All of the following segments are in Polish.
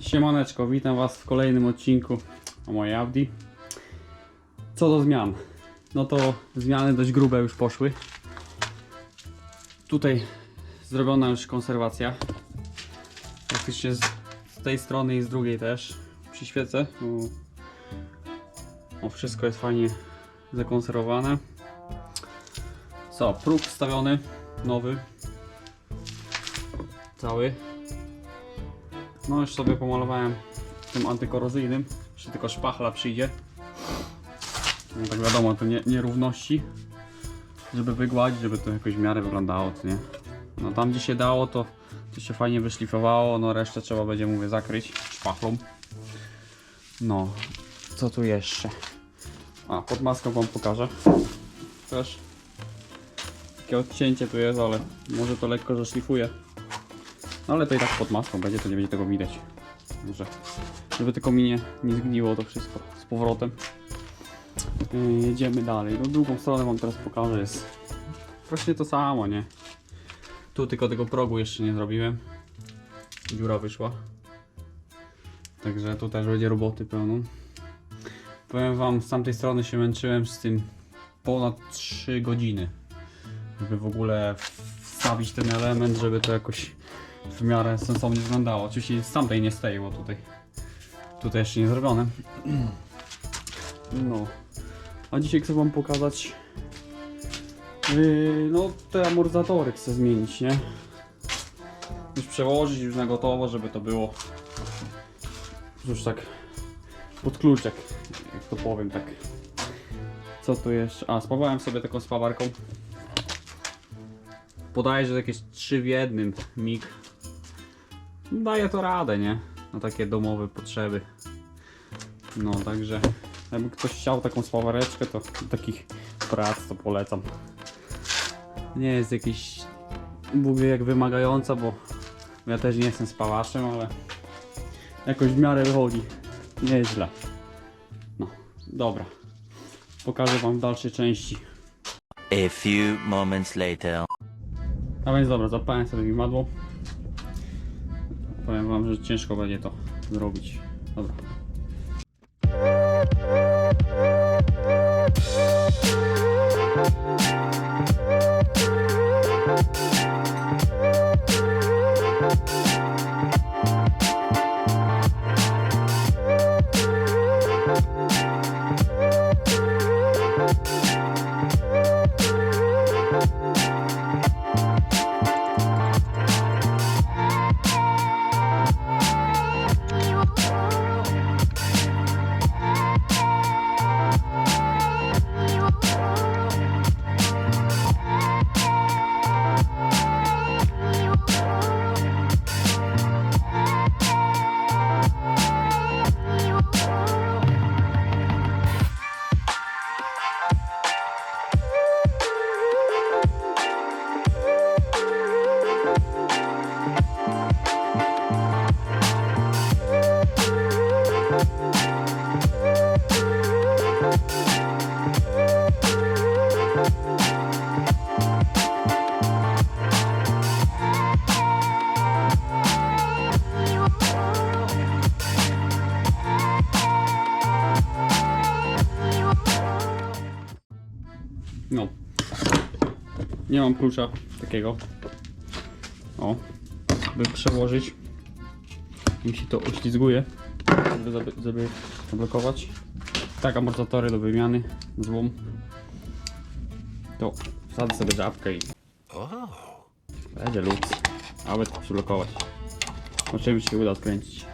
Siemaneczko, witam Was w kolejnym odcinku o mojej Audi. Co do zmian? No to zmiany dość grube już poszły. Tutaj zrobiona już konserwacja. Praktycznie z, z tej strony i z drugiej też. Przyświecę. bo- O, wszystko jest fajnie zakonserwowane. Co, próg wstawiony, nowy. Cały. No już sobie pomalowałem tym antykorozyjnym. Jeszcze tylko szpachla przyjdzie. No tak wiadomo, nie, nierówności. Żeby wygładzić, żeby to jakoś w miarę wyglądało, to nie? No tam gdzie się dało, to, to się fajnie wyszlifowało, no resztę trzeba będzie, mówię, zakryć szpachlą. No, co tu jeszcze? A, pod maską wam pokażę. Też. Takie odcięcie tu jest, ale może to lekko zaszlifuje. No ale to i tak pod maską będzie, to nie będzie tego widać. Także, żeby tylko mi nie, nie zgniło to wszystko z powrotem. Yy, jedziemy dalej. No drugą stronę wam teraz pokażę. Jest właśnie to samo, nie? Tu tylko tego progu jeszcze nie zrobiłem. Dziura wyszła. Także tu też będzie roboty pełno. Powiem wam, z tamtej strony się męczyłem z tym ponad 3 godziny. Żeby w ogóle wstawić ten element, żeby to jakoś w miarę sensownie wyglądało. Oczywiście z tamtej nie stoi, bo tutaj, tutaj jeszcze nie zrobione. No. A dzisiaj chcę wam pokazać yy, no te amortyzatory chcę zmienić, nie? Już przełożyć już na gotowo, żeby to było już tak pod kluczek, jak to powiem tak. Co tu jeszcze? A, spawałem sobie taką spawarką. Podaję, że jakieś 3 w jednym mig. Daje to radę, nie? Na takie domowe potrzeby. No, także jakby ktoś chciał taką spawareczkę, to takich prac to polecam. Nie jest jakiś Bóg wie jak wymagająca, bo ja też nie jestem spawaczem, ale jakoś w miarę wychodzi. Nieźle. No, dobra. Pokażę wam w dalszej części. A few moments later. A więc dobra, zapałem sobie imadło. Powiem wam, że ciężko będzie to zrobić. Dobra. No. Nie mam klucza takiego. O. By przełożyć. Mi się to uślizguje. Żeby, żeby, zablokować. Tak, amortyzatory do wymiany. Złom. To wsadzę sobie żabkę i... Będzie luz. Aby to przyblokować. Zobaczymy, czy się uda odkręcić.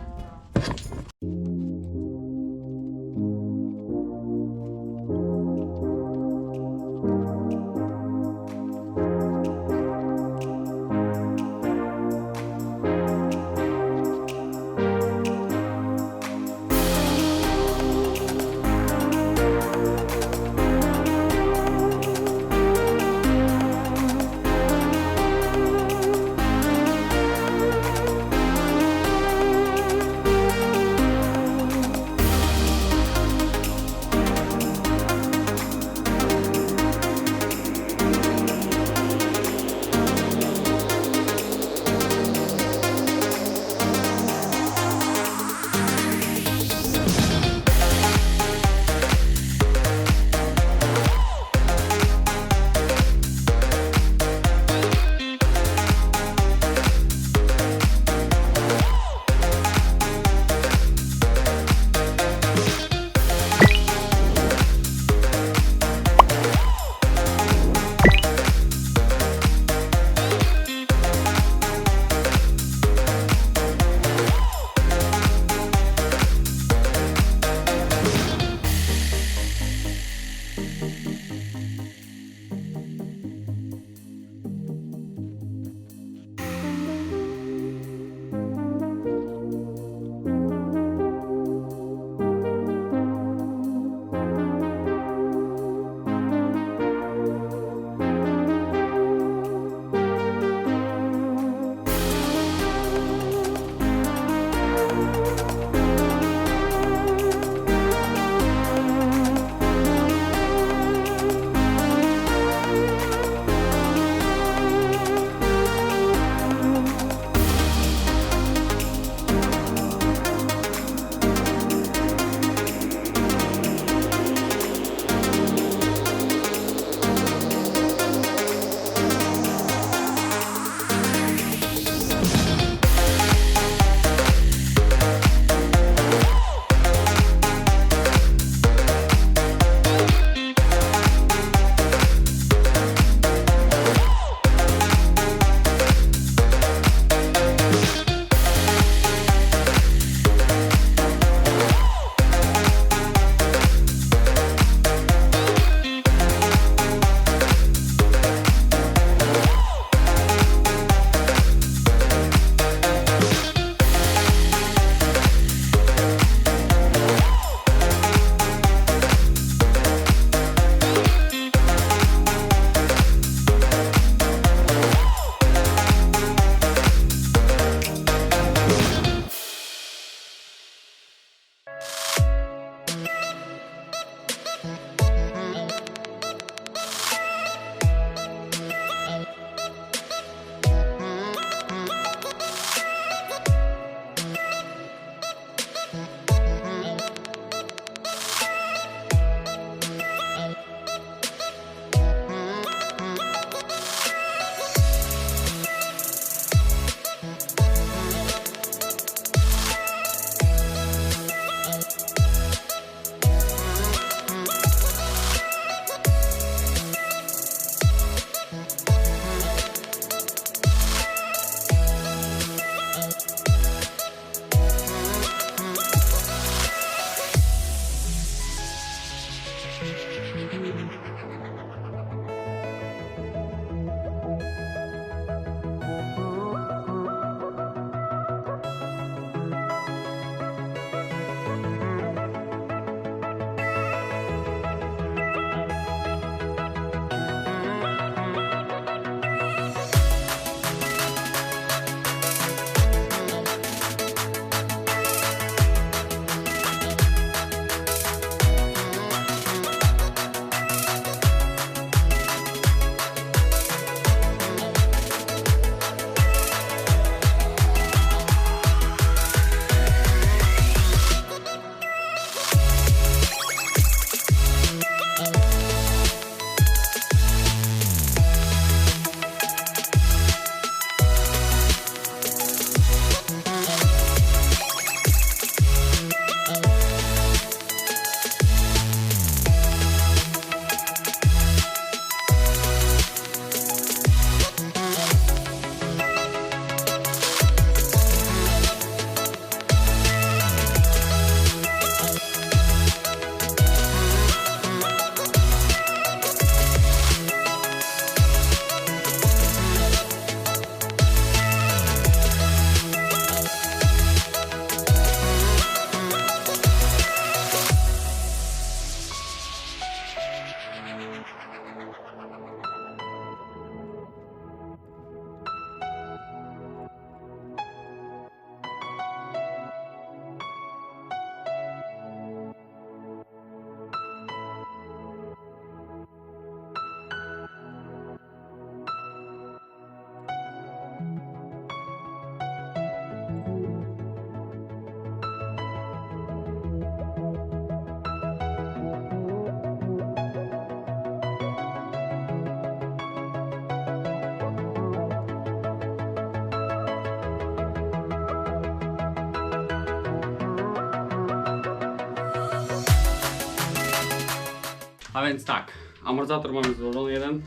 A więc tak, amortyzator mamy złożony jeden.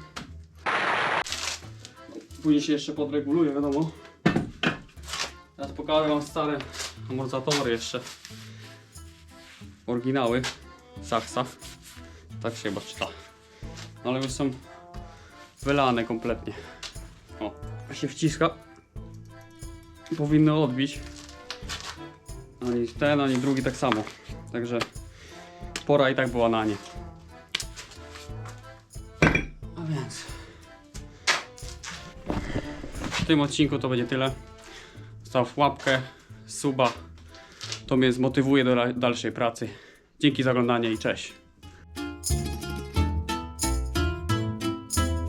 Później się jeszcze podreguluje, wiadomo. Teraz pokażę wam stare amortyzatory jeszcze. Oryginały Saxa. Tak się chyba czyta. No ale już są wylane kompletnie. O, się wciska. Powinno odbić. Ani ten, ani drugi tak samo. Także pora i tak była na nie. Więc w tym odcinku to będzie tyle. Zostaw łapkę, suba. To mnie zmotywuje do dalszej pracy. Dzięki za oglądanie i cześć.